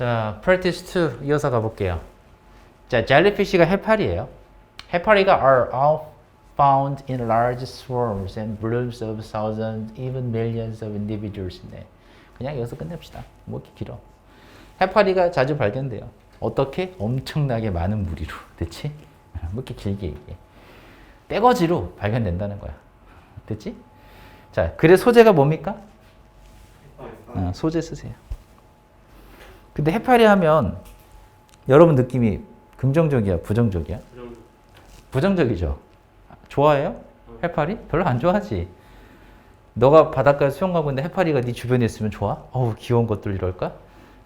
자, practice 2 이어서 가볼게요. 자, jellyfish가 해파리예요. 해파리가 are all found in large swarms and blooms of thousands, even millions of individuals. 네. 그냥 여기서 끝냅시다. 뭐 이렇게 길어. 해파리가 자주 발견돼요. 어떻게? 엄청나게 많은 무리로. 됐지? 뭐 이렇게 길게 얘기해. 떼거지로 발견된다는 거야. 됐지? 자, 글의 소재가 뭡니까? 어, 소재 쓰세요. 근데 해파리 하면 여러분 느낌이 긍정적이야, 부정적이야? 부정적 이죠. 좋아해요? 해파리? 별로 안 좋아하지. 너가 바닷가에 수영 가고 있는데 해파리가 네 주변에 있으면 좋아? 어우 귀여운 것들 이럴까?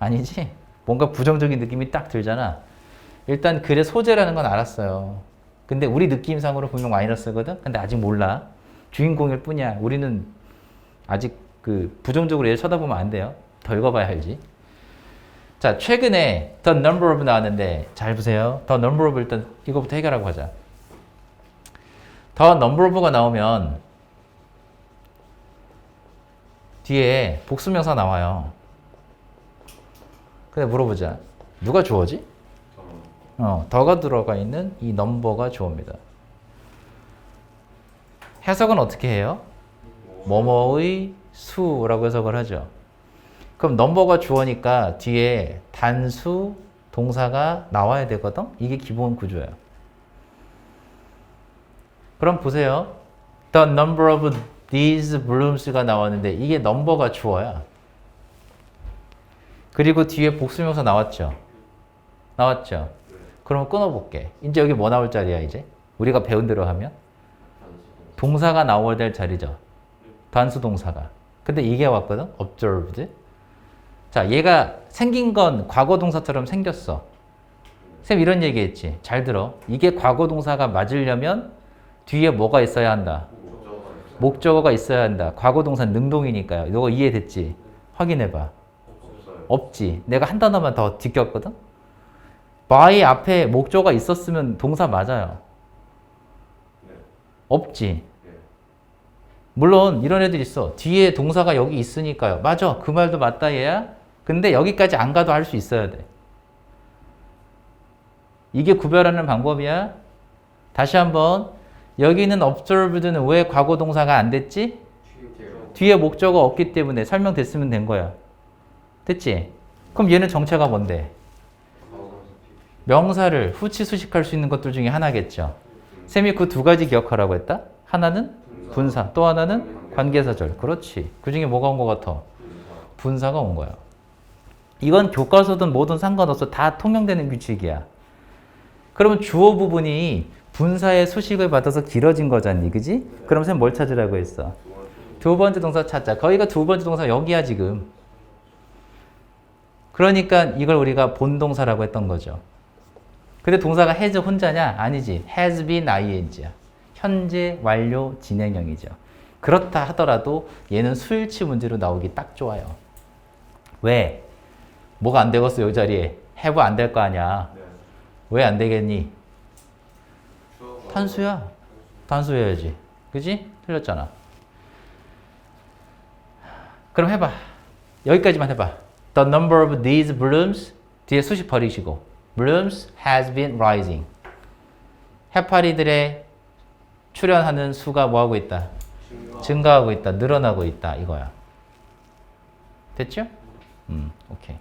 아니지. 뭔가 부정적인 느낌이 딱 들잖아. 일단 글의 소재라는 건 알았어요. 근데 우리 느낌상으로 분명 마이너스거든. 근데 아직 몰라. 주인공일 뿐이야. 우리는 아직 그 부정적으로 얘 쳐다보면 안 돼요. 더 읽어봐야 알지. 자, 최근에 The Number of 나왔는데 잘 보세요. The Number of 일단 이거부터 해결하고 하자. The Number of가 나오면 뒤에 복수명사 나와요. 근데 물어보자. 누가 주어지? 어, 더가 들어가 있는 이 넘버가 주어입니다. 해석은 어떻게 해요? 뭐뭐의 수라고 해석을 하죠. 그럼 넘버가 주어니까 뒤에 단수 동사가 나와야 되거든? 이게 기본 구조예요. 그럼 보세요. The number of these blooms가 나왔는데 이게 넘버가 주어야. 그리고 뒤에 복수명사 나왔죠? 나왔죠? 그럼 끊어볼게. 이제 여기 뭐 나올 자리야, 이제? 우리가 배운 대로 하면? 동사가 나와야 될 자리죠. 단수 동사가. 근데 이게 왔거든? observed. 자, 얘가 생긴 건 과거 동사처럼 생겼어. 쌤 이런 얘기 했지. 잘 들어. 이게 과거 동사가 맞으려면 뒤에 뭐가 있어야 한다. 목적어가 있어야 한다. 과거 동사 능동이니까요. 이거 이해됐지? 확인해 봐. 없지. 내가 한 단어만 더 뒤꼈거든? by 앞에 목적어가 있었으면 동사 맞아요. 없지. 물론 이런 애들 있어. 뒤에 동사가 여기 있으니까요. 맞아. 그 말도 맞다 얘야. 근데 여기까지 안 가도 할 수 있어야 돼. 이게 구별하는 방법이야. 다시 한번 여기는 observed는 왜 과거 동사가 안 됐지? 뒤에 목적어 없기 때문에 설명됐으면 된 거야. 됐지? 그럼 얘는 정체가 뭔데? 명사를 후치 수식할 수 있는 것들 중에 하나겠죠. 쌤이 그 두 가지 기억하라고 했다? 하나는 분사, 또 하나는 관계사절. 그렇지. 그 중에 뭐가 온 것 같아? 분사가 온 거야. 이건 교과서든 뭐든 상관없어. 다 통용되는 규칙이야. 그러면 주어 부분이 분사의 수식을 받아서 길어진 거잖니. 그지? 그럼 쌤 뭘 찾으라고 했어? 두 번째 동사 찾자. 거기가 두 번째 동사 여기야, 지금. 그러니까 이걸 우리가 본동사라고 했던 거죠. 근데 동사가 has 혼자냐? 아니지. has been ing야. 현재 완료 진행형이죠. 그렇다 하더라도 얘는 수일치 문제로 나오기 딱 좋아요. 왜? 뭐가 안 되겠어, 이 자리에. have 안될 거 아니야. 왜안 되겠니? 단수야. 단수여야지. 그지? 틀렸잖아. 그럼 해봐. 여기까지만 해봐. The number of these blooms 뒤에 수식 버리시고 blooms has been rising. 해파리들의 출현하는 수가 뭐 하고 있다? 증가하고 있다. 늘어나고 있다. 이거야. 됐죠? 음, 오케이.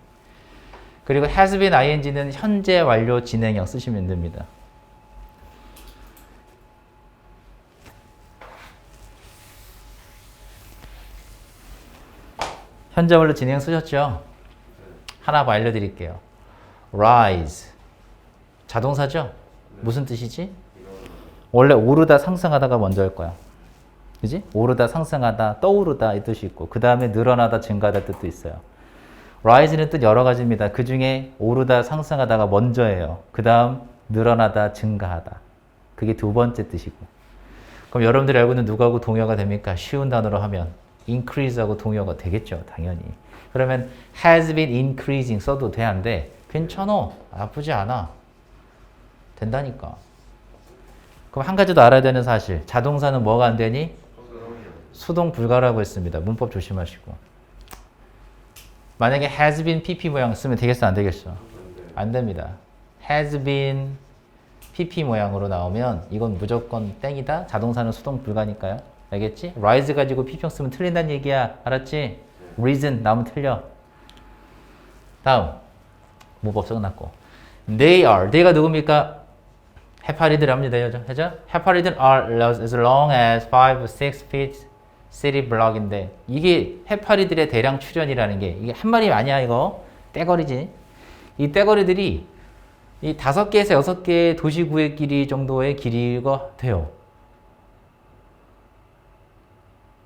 그리고 has been ing는 현재 완료 진행형 쓰시면 됩니다. 현재 완료 진행 쓰셨죠? 하나 더 알려드릴게요. rise. 자동사죠? 무슨 뜻이지? 원래 오르다 상승하다가 먼저일 거야. 그지? 오르다 상승하다 떠오르다 이 뜻이 있고 그 다음에 늘어나다 증가하다 뜻도 있어요. Rise는 뜻 여러 가지입니다. 그 중에 오르다 상승하다가 먼저예요. 그 다음 늘어나다 증가하다. 그게 두 번째 뜻이고. 그럼 여러분들이 알고 있는 누구하고 동요가 됩니까? 쉬운 단어로 하면 increase하고 동요가 되겠죠. 당연히. 그러면 has been increasing 써도 돼? 괜찮아. 나쁘지 않아. 된다니까. 그럼 한 가지 더 알아야 되는 사실. 자동사는 뭐가 안 되니? 수동 불가라고 했습니다. 문법 조심하시고. 만약에 has been pp 모양 쓰면 되겠어 안 되겠어? 안 됩니다. has been pp 모양으로 나오면 이건 무조건 땡이다. 자동사는 수동 불가니까요. 알겠지? rise 가지고 pp형 쓰면 틀린다는 얘기야. 알았지? reason 나오면 틀려. 다음 무법석 났고 they are they가 누굽니까? 해파리들 합니다. 그죠? 그죠? 해파리들 are as long as 5, 6 feet city block인데 이게 해파리들의 대량 출현이라는 게 이게 한 마리 아니야 이거 떼거리지. 이 떼거리들이 이 다섯 개에서 여섯 개의 도시구의 길이 정도의 길이가 돼요.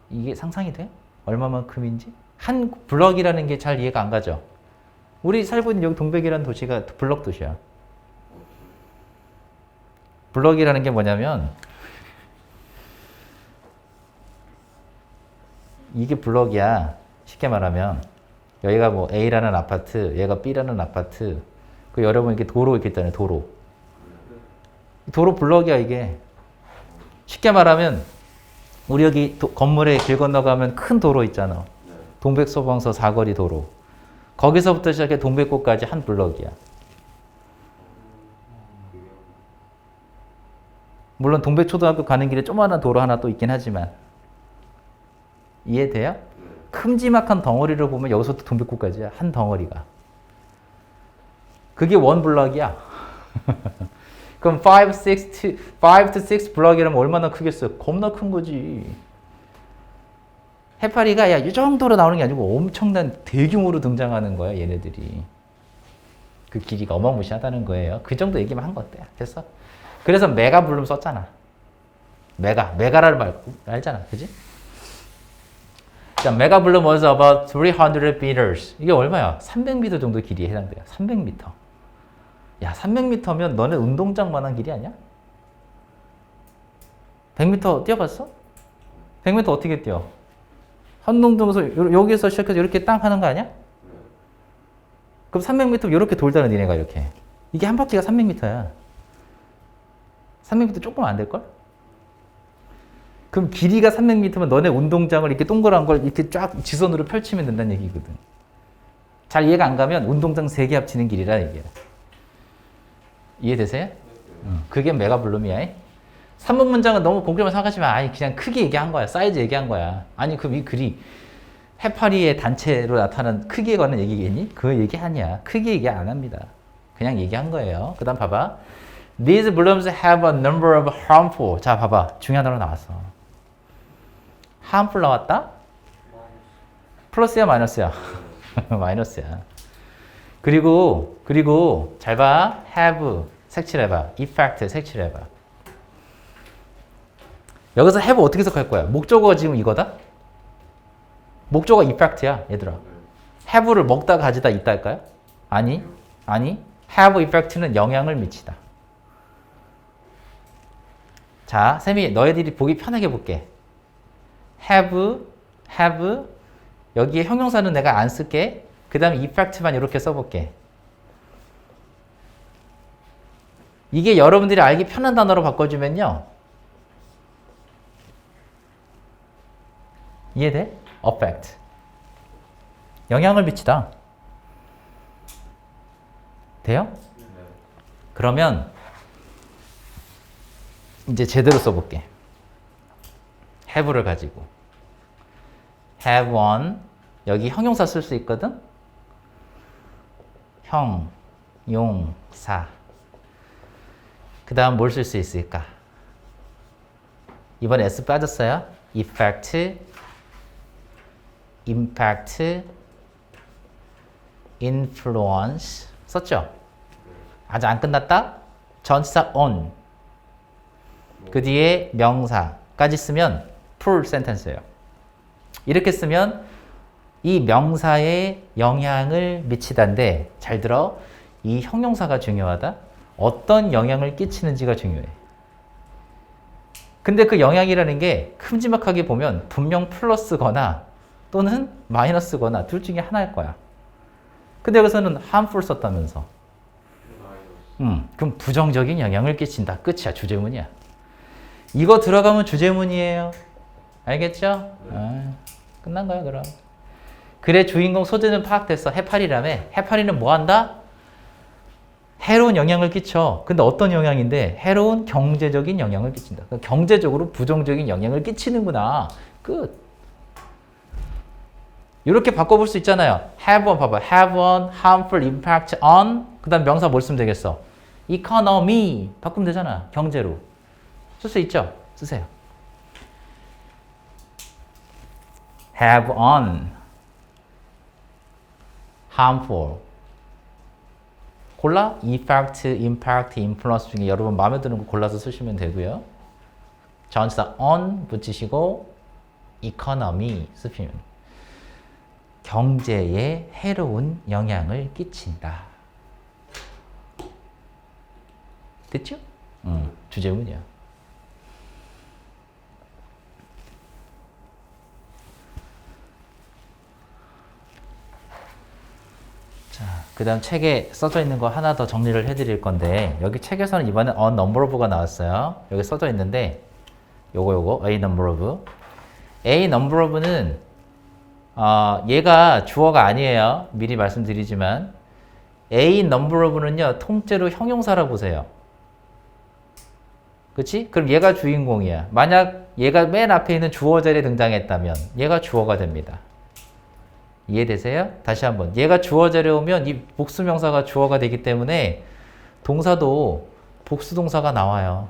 이게 상상이 돼? 얼마만큼인지? 한 블럭이라는 게 잘 이해가 안 가죠. 우리 살고 있는 여기 동백이라는 도시가 블럭 도시야. 블럭이라는 게 뭐냐면 이게 블럭이야. 쉽게 말하면 여기가 뭐 A라는 아파트, 얘가 B라는 아파트. 그 여러분 이렇게 도로 이렇게 있잖아요. 도로. 도로 블럭이야 이게. 쉽게 말하면 우리 여기 도- 건물에 길 건너가면 큰 도로 있잖아. 동백소방서 사거리 도로. 거기서부터 시작해 동백꽃까지 한 블럭이야. 물론 동백초등학교 가는 길에 조그마한 도로 하나 또 있긴 하지만 이해돼요? 큼지막한 덩어리를 보면 여기서부터 동백꽃까지야 한 덩어리가. 그게 원 블럭이야. 그럼 5, 6, 2, 5 to 6 블럭이라면 얼마나 크겠어요? 겁나 큰 거지. 해파리가 야, 이 정도로 나오는 게 아니고 엄청난 대규모로 등장하는 거야, 얘네들이. 그 길이가 어마무시하다는 거예요. 그 정도 얘기만 한거 어때? 됐어? 그래서 메가 블룸 썼잖아. 메가, 메가라를 말, 알잖아. 그지? 자, 메가 블룸 was about 300 meters. 이게 얼마야? 300m 정도 길이에 해당돼요. 300m. 야, 300m면 너네 운동장만한 길이 아니야? 100m 뛰어봤어? 100m 어떻게 뛰어? 한동동에서 요- 여기서 시작해서 이렇게 땅 하는 거 아니야? 그럼 300m 이렇게 돌잖아, 니네가 이렇게. 이게 한 바퀴가 300m야. 300m 조금 안 될걸? 그럼 길이가 300m면 너네 운동장을 이렇게 동그란 걸 이렇게 쫙 지선으로 펼치면 된다는 얘기거든. 잘 이해가 안 가면 운동장 3개 합치는 길이라 얘기야. 이해되세요? 응. 그게 메가블룸이야. 3번 문장은 너무 공격을 생각하지 마. 아니, 그냥 크기 얘기한 거야. 사이즈 얘기한 거야. 아니, 그럼 이 글이 해파리의 단체로 나타난 크기에 관한 얘기겠니? 그 얘기 아니야. 크기 얘기 안 합니다. 그냥 얘기한 거예요. 그 다음 봐봐. These blooms have a number of harmful. 자, 봐봐. 중요한 단어 나왔어. Harmful 나왔다? 플러스야, 마이너스야? 마이너스야. 그리고, 그리고, 잘 봐. have, 색칠해봐. effect, 색칠해봐. 여기서 have 어떻게 해석할 거야? 목적어가 지금 이거다? 목적어 effect야, 얘들아. have를 먹다 가지다 있다 할까요? 아니, 아니. have effect는 영향을 미치다. 자, 쌤이 너희들이 보기 편하게 볼게. Have, have, 여기에 형용사는 내가 안 쓸게. 그 다음에 effect만 이렇게 써볼게. 이게 여러분들이 알기 편한 단어로 바꿔주면요. 이해돼? affect. 영향을 미치다. 돼요? 그러면 이제 제대로 써볼게. Have를 가지고 have one 여기 형용사 쓸 수 있거든. 형, 용, 사. 그 다음 뭘 쓸 수 있을까? 이번 S 빠졌어요. effect, impact, influence 썼죠? 아직 안 끝났다? 전치사 on 그 뒤에 명사까지 쓰면 full sentence예요. 이렇게 쓰면 이 명사에 영향을 미치다인데 잘 들어 이 형용사가 중요하다. 어떤 영향을 끼치는지가 중요해. 근데 그 영향이라는 게 큼지막하게 보면 분명 플러스거나 또는 마이너스거나 둘 중에 하나일 거야. 근데 여기서는 harmful 썼다면서. 음, 그럼 부정적인 영향을 끼친다. 끝이야. 주제문이야. 이거 들어가면 주제문이에요. 알겠죠? 아, 끝난 거야, 그럼. 그래 주인공 소재는 파악됐어. 해파리라며. 해파리는 뭐 한다? 해로운 영향을 끼쳐. 근데 어떤 영향인데? 해로운 경제적인 영향을 끼친다. 그러니까 경제적으로 부정적인 영향을 끼치는구나. 끝. 이렇게 바꿔볼 수 있잖아요. have on 봐봐. have on harmful impact on 그 다음 명사 뭘 쓰면 되겠어? economy 바꾸면 되잖아. 경제로. 쓸 수 있죠? 쓰세요. Have on harmful 골라 effect, impact, influence 중에 여러분 마음에 드는 거 골라서 쓰시면 되고요. 전치사 on 붙이시고 economy 쓰시면 경제에 해로운 영향을 끼친다. 됐죠? 음, 주제문이야. 그 다음 책에 써져 있는 거 하나 더 정리를 해드릴 건데 여기 책에서는 이번에 on number of가 나왔어요. 여기 써져 있는데 요거 요거 a number of a number of는 어, 얘가 주어가 아니에요. 미리 말씀드리지만 a number of는요 통째로 형용사라 보세요. 그치? 그럼 얘가 주인공이야. 만약 얘가 맨 앞에 있는 주어 자리에 등장했다면 얘가 주어가 됩니다. 이해되세요? 다시 한번. 얘가 주어 자리에 오면 이 복수명사가 주어가 되기 때문에 동사도 복수동사가 나와요.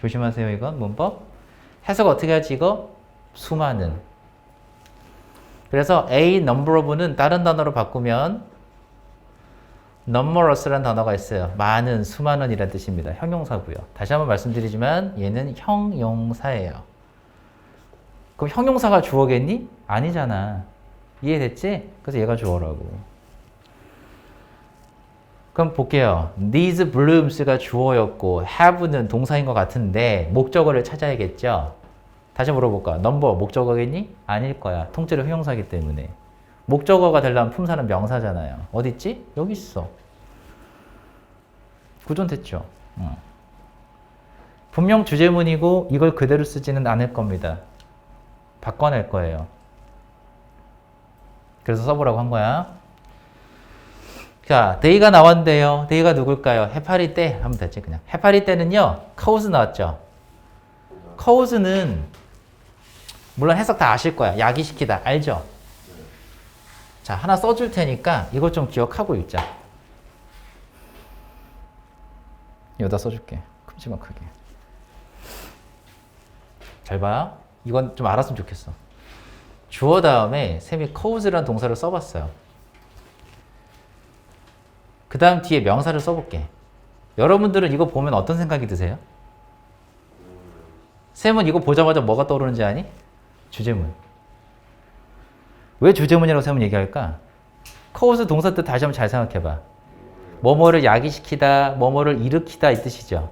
조심하세요, 이건 문법. 해석 어떻게 하지, 이거? 수많은. 그래서 a number of는 다른 단어로 바꾸면 numerous라는 단어가 있어요. 많은, 수많은이라는 뜻입니다. 형용사고요. 다시 한번 말씀드리지만 얘는 형용사예요. 그럼 형용사가 주어겠니? 아니잖아. 이해됐지? 그래서 얘가 주어라고. 그럼 볼게요. These blooms가 주어였고 have는 동사인 것 같은데 목적어를 찾아야겠죠? 다시 물어볼까? 넘버 목적어겠니? 아닐 거야. 통째로 형용사기 때문에. 목적어가 되려면 품사는 명사잖아요. 어디 있지? 여기 있어. 구조는 됐죠? 응. 분명 주제문이고 이걸 그대로 쓰지는 않을 겁니다. 바꿔낼 거예요. 그래서 써보라고 한 거야. 자, 데이가 나왔는데요. 데이가 누굴까요? 해파리 때 하면 되지 그냥. 해파리 때는요. 카우스 나왔죠. 카우스는 물론 해석 다 아실 거야. 야기시키다. 알죠? 자, 하나 써줄 테니까 이것 좀 기억하고 읽자. 여기다 써줄게. 큼지막 크게. 잘 봐. 이건 좀 알았으면 좋겠어. 주어 다음에 쌤이 cause라는 동사를 써봤어요. 그 다음 뒤에 명사를 써볼게. 여러분들은 이거 보면 어떤 생각이 드세요? 쌤은 이거 보자마자 뭐가 떠오르는지 아니? 주제문. 왜 주제문이라고 쌤은 얘기할까? cause 동사 뜻 다시 한번 잘 생각해봐. 뭐뭐를 야기시키다, 뭐뭐를 일으키다 이 뜻이죠.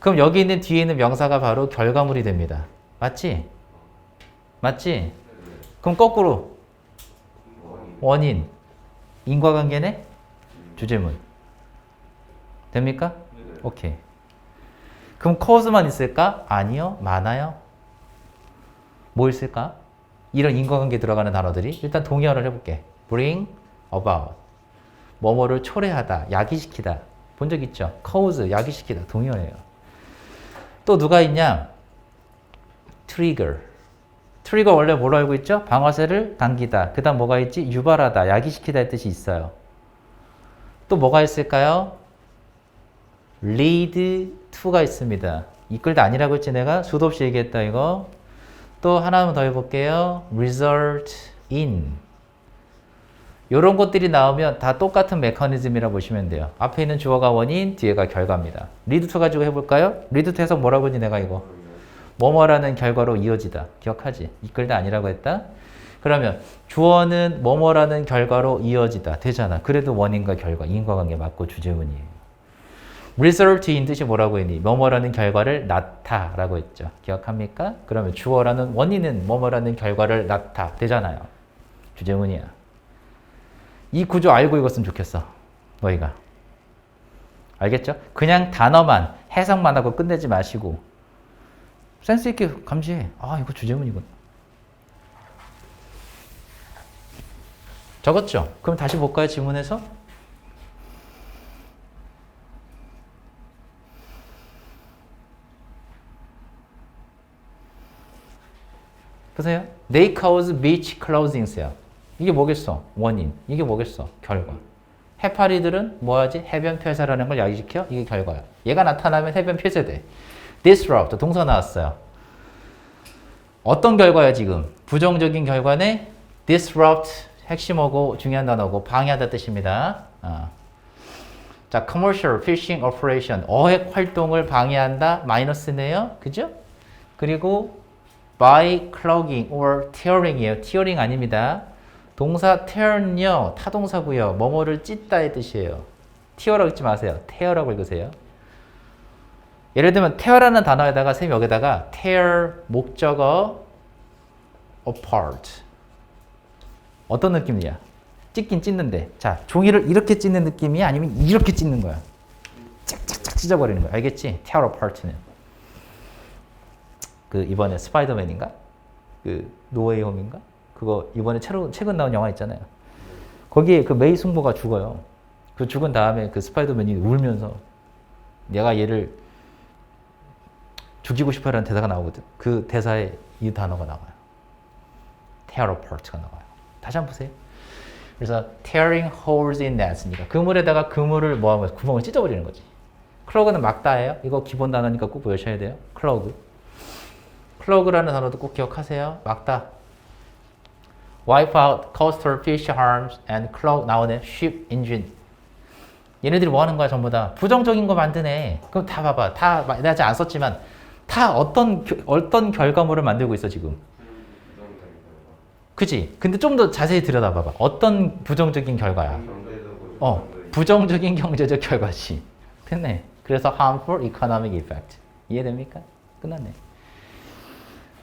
그럼 여기 있는 뒤에 있는 명사가 바로 결과물이 됩니다. 맞지? 맞지? 그럼 거꾸로 원인 인과관계네 주제문 됩니까? 오케이. 그럼 cause만 있을까? 아니요. 많아요. 뭐 있을까? 이런 인과관계 들어가는 단어들이 일단 동의어를 해볼게. bring about 뭐뭐를 초래하다, 야기시키다 본 적 있죠? cause 야기시키다 동의어예요. 또 누가 있냐? trigger 트리거 원래 뭐로 알고 있죠? 방아쇠를 당기다. 그 다음 뭐가 있지? 유발하다, 야기시키다 의 뜻이 있어요. 또 뭐가 있을까요? lead to가 있습니다. 이끌다 아니라고 했지 내가 수도 없이 얘기했다 이거. 또 하나만 더 해볼게요. result in. 이런 것들이 나오면 다 똑같은 메커니즘이라 보시면 돼요. 앞에 있는 주어가 원인, 뒤에가 결과입니다. lead to 가지고 해볼까요? lead to 해서 뭐라고 했니 내가 이거? 뭐뭐라는 결과로 이어지다. 기억하지? 이끌다 아니라고 했다. 그러면 주어는 뭐뭐라는 결과로 이어지다. 되잖아. 그래도 원인과 결과, 인과관계 맞고 주제문이에요. result in 뜻이 뭐라고 했니? 뭐뭐라는 결과를 낳다라고 했죠. 기억합니까? 그러면 주어라는 원인은 뭐뭐라는 결과를 낳다. 되잖아요. 주제문이야. 이 구조 알고 읽었으면 좋겠어. 너희가. 알겠죠? 그냥 단어만 해석만 하고 끝내지 마시고 센스 있게 감지해. 아, 이거 주제문이군. 적었죠? 그럼 다시 볼까요? 지문에서? 보세요. They cause beach closings야. 이게 뭐겠어? 원인. 이게 뭐겠어? 결과. 해파리들은 뭐하지? 해변 폐쇄라는 걸 야기시켜? 이게 결과야. 얘가 나타나면 해변 폐쇄돼. Disrupt. 동사 나왔어요. 어떤 결과야 지금? 부정적인 결과네. disrupt. 핵심어고 중요한 단어고 방해하다 뜻입니다. 어. 자, commercial fishing operation. 어획 활동을 방해한다. 마이너스네요. 그죠? 그리고 by clogging or tearing이에요. tearing 아닙니다. 동사 tear는요, 타동사고요. 뭐뭐를 찢다의 뜻이에요. tear라고 읽지 마세요. tear라고 읽으세요. 예를 들면 tear라는 단어에다가 쌤 여기다가 tear 목적어 apart 어떤 느낌이야? 찢긴 찢는데 자 종이를 이렇게 찢는 느낌이야? 아니면 이렇게 찢는 거야? 짝짝짝 찢어버리는 거야. 알겠지? tear apart는 그 이번에 스파이더맨인가? 그 노웨이 홈인가? 그거 이번에 최근, 최근 나온 영화 있잖아요. 거기에 그 메이 승부가 죽어요. 그 죽은 다음에 그 스파이더맨이 울면서 내가 얘를 죽이고 싶어라는 대사가 나오거든. 그 대사에 이 단어가 나와요. tear apart가 나와요. 다시 한번 보세요. 그래서 tearing holes in nets니까 그물에다가 그물을 뭐하면 구멍을 찢어버리는 거지. 클로그는 막다예요. 이거 기본 단어니까 꼭 외우셔야 돼요. 클로그. 클로그라는 단어도 꼭 기억하세요. 막다. wipe out coastal fish harms and clog 나오네. ship engine. 얘네들이 뭐 하는 거야 전부 다 부정적인 거 만드네. 그럼 다 봐봐. 다 마- 내가 안 썼지만 다 어떤 겨- 어떤 결과물을 만들고 있어 지금. 그지? 근데 좀 더 자세히 들여다봐봐. 어떤 부정적인 결과야? 어, 부정적인 경제적 결과지. 됐네. 그래서 harmful economic effect. 이해됩니까? 끝났네.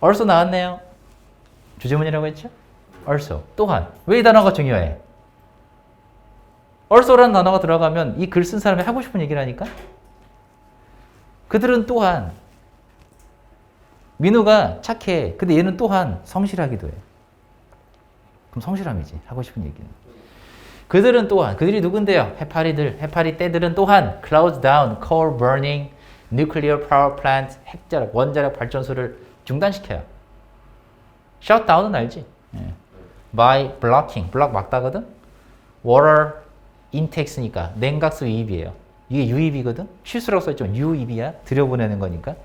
also 나왔네요. 주제문이라고 했죠? also. 또한. 왜 이 단어가 중요해? also라는 단어가 들어가면 이 글 쓴 사람이 하고 싶은 얘기를 하니까. 그들은 또한 민우가 착해. 근데 얘는 또한 성실하기도 해. 그럼 성실함이지. 하고 싶은 얘기는. 그들은 또한 그들이 누군데요? 해파리들. 해파리 떼들은 또한 close down coal burning nuclear power plant 핵자력 원자력 발전소를 중단시켜요. shutdown은 알지? 예. by blocking block 막다거든. water intake니까 냉각수 유입이에요. 이게 유입이거든. 실수라고 써있지만 유입이야. 들여보내는 거니까.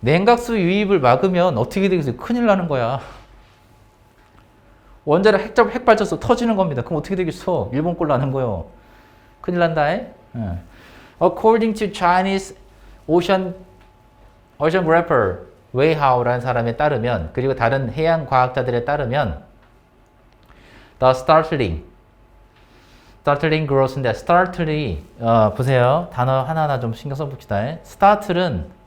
냉각수 유입을 막으면 어떻게 되겠어요? 큰일 나는 거야. 원자력 핵, 핵발전소 터지는 겁니다. 그럼 어떻게 되겠어? 일본 꼴 나는 거요. 큰일 난다. 에? 예. According to Chinese Ocean Oceanographer Wei Hao라는 사람에 따르면 그리고 다른 해양 과학자들에 따르면 the startling startling growth인데 startl이 어, 보세요. 단어 하나하나 좀 신경 써봅시다. 에? startl은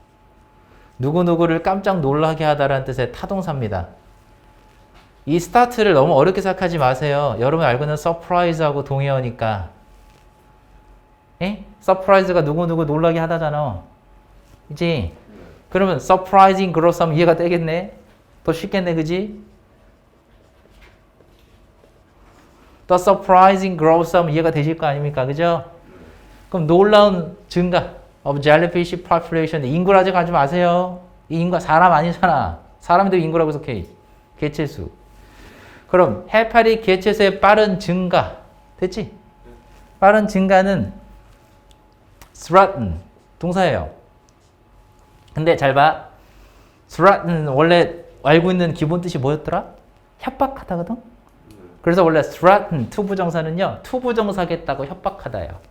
누구누구를 깜짝 놀라게 하다라는 뜻의 타동사입니다. 이 스타트를 너무 어렵게 생각하지 마세요. 여러분 알고 있는 서프라이즈하고 동의어니까. 에? 서프라이즈가 누구누구 놀라게 하다잖아. 그지? 그러면 surprising growth 하면 이해가 되겠네? 더 쉽겠네, 그지? The surprising growth 하면 이해가 되실 거 아닙니까? 그죠? 그럼 놀라운 증가 of jellyfish population. 인구라지 가지 마세요. 이 인구 사람 아니잖아. 사람도 인구라고 해석해. 개체수. 그럼 해파리 개체수의 빠른 증가. 됐지? 빠른 증가는 threaten 동사예요. 근데 잘 봐. threaten 원래 알고 있는 기본 뜻이 뭐였더라? 협박하다거든. 그래서 원래 threaten 투부정사는요. 투부정사겠다고 협박하다예요.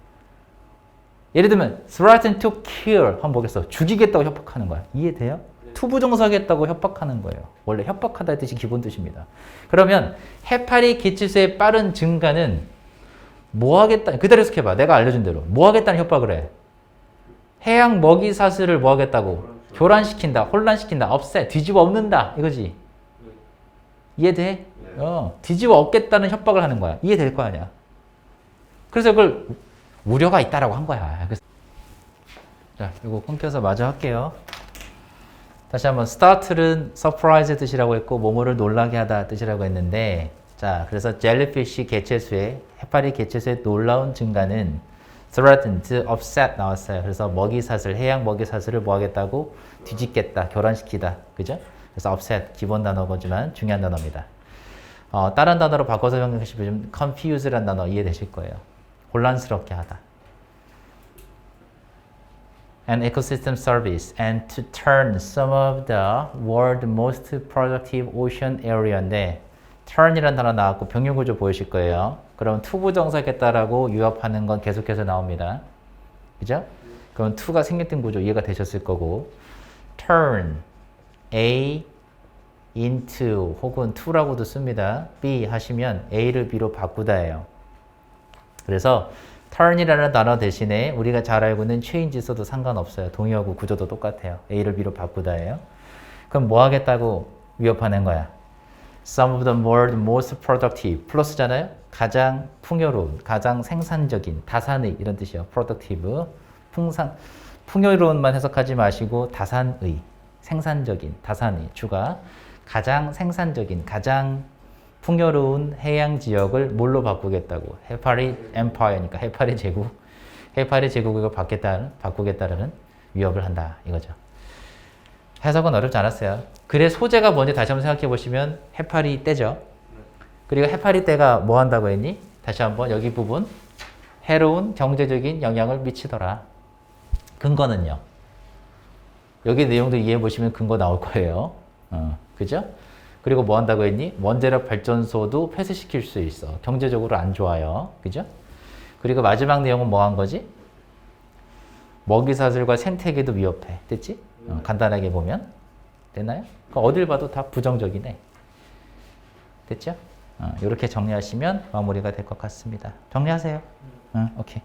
예를 들면 threaten to kill 한번 보겠어. 죽이겠다고 협박하는 거야. 이해돼요? 투부정사겠다고 협박하는 거예요. 원래 협박하다의 뜻이 기본 뜻입니다. 그러면 해파리 개체수의 빠른 증가는 뭐 하겠다. 그대로 해석해봐. 내가 알려준 대로. 뭐 하겠다는 협박을 해. 해양 먹이 사슬을 뭐 하겠다고? 교란시킨다, 혼란시킨다, 없애, 뒤집어 엎는다. 이거지. 이해돼? 어, 뒤집어 엎겠다는 협박을 하는 거야. 이해될 거 아니야. 그래서 그걸 우려가 있다라고 한 거야. 그래서 자, 이거 끊겨서 마저 할게요. 다시 한번 start는 surprise의 뜻이라고 했고 뭐뭐를 놀라게 하다 뜻이라고 했는데 자, 그래서 젤리피쉬 개체수의 해파리 개체수의 놀라운 증가는 threatened, upset 나왔어요. 그래서 먹이사슬, 해양 먹이사슬을 뭐 하겠다고 뒤집겠다, 교란시키다. 그죠? 그래서 upset 기본 단어거지만 중요한 단어입니다. 어, 다른 단어로 바꿔서 생각하시면 confuse라는 단어 이해되실 거예요. 혼란스럽게 하다. an ecosystem service and to turn some of the world most productive ocean area인데 turn이라는 단어 나왔고 병용 구조 보이실 거예요. 그럼 to 부정사겠다라고 유압하는 건 계속해서 나옵니다. 그죠? 그럼 to가 생략된 구조 이해가 되셨을 거고 turn A into 혹은 to라고도 씁니다. B 하시면 A를 B로 바꾸다예요. 그래서 turn이라는 단어 대신에 우리가 잘 알고 있는 change 써도 상관없어요. 동의어구 구조도 똑같아요. A를 B로 바꾸다예요. 그럼 뭐 하겠다고 위협하는 거야? Some of the world most productive 플러스잖아요. 가장 풍요로운, 가장 생산적인, 다산의 이런 뜻이에요. productive 풍산 풍요로운만 해석하지 마시고 다산의 생산적인 다산의 주가 가장 생산적인 가장 풍요로운 해양 지역을 뭘로 바꾸겠다고 해파리 엠파이어니까 해파리 제국 해파리 제국을 바꾸겠다는 바꾸겠다는 위협을 한다 이거죠. 해석은 어렵지 않았어요. 글의 소재가 뭔지 다시 한번 생각해 보시면 해파리 떼죠. 그리고 해파리 떼가 뭐 한다고 했니? 다시 한번 여기 부분 해로운 경제적인 영향을 미치더라. 근거는요. 여기 내용도 이해해 보시면 근거 나올 거예요. 어, 그죠? 그리고 뭐 한다고 했니? 원자력 발전소도 폐쇄시킬 수 있어. 경제적으로 안 좋아요. 그죠? 그리고 마지막 내용은 뭐 한 거지? 먹이사슬과 생태계도 위협해. 됐지? 어, 간단하게 보면. 됐나요? 그러니까 어딜 봐도 다 부정적이네. 됐죠? 어, 이렇게 정리하시면 마무리가 될 것 같습니다. 정리하세요. 어, 오케이.